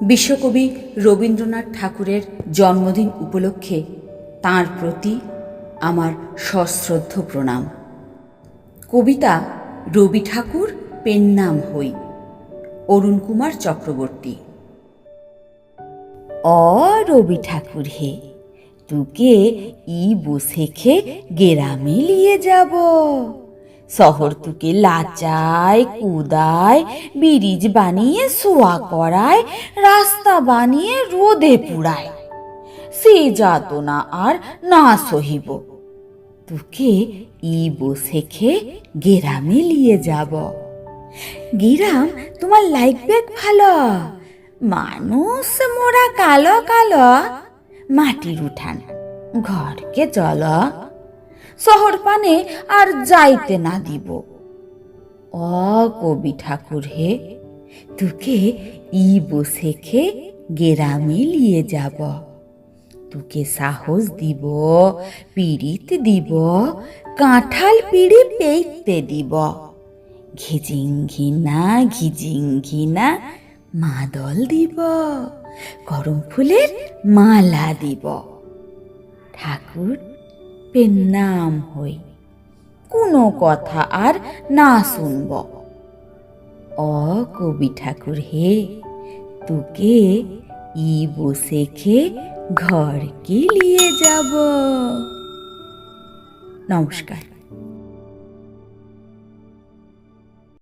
বিশ্বকবি রবীন্দ্রনাথ ঠাকুরের জন্মদিন উপলক্ষে তার প্রতি আমার সশ্রদ্ধ প্রণাম। কবিতা রবি ঠাকুর পেন্নাম হই, অরুণ কুমার চক্রবর্তী। অ রবি ঠাকুর হে, তুকে ই বসেখে গেরামে লিয়ে যাব। শহর তুকে লাচায়, কুদায়, ব্রিজ বানিয়ে শোয়া করায়, রাস্তা বানিয়ে রোদে পুড়ায়। সে যাতনা আর না সহিব। তোকে ই বসেখে গেরামে লিয়ে যাব। গিরাম, তোমার লাইক লাগবে ভালো। মানুষ মোরা কালো কালো। মাটির উঠান, ঘরকে চল। শহর পানে আর যাইতে না দিব। অ কবি ঠাকুর হে, তোকে ই বসেখে গেরামে লিয়ে যাব। তোকে সাহস দিব, পিড়িত দিব, কাঁঠাল পিড়ি পেইতে দিব। ঘিজিং ঘিনা ঘিজিং ঘিনা মাদল দিব, গরম ফুলের মালা দিব। ঠাকুর পেন্নাম হই। কোনো কথা আর না শুনব। অ, কবি ঠাকুর হে, তোকে ই বসে খে ঘর নিয়ে যাব। নমস্কার।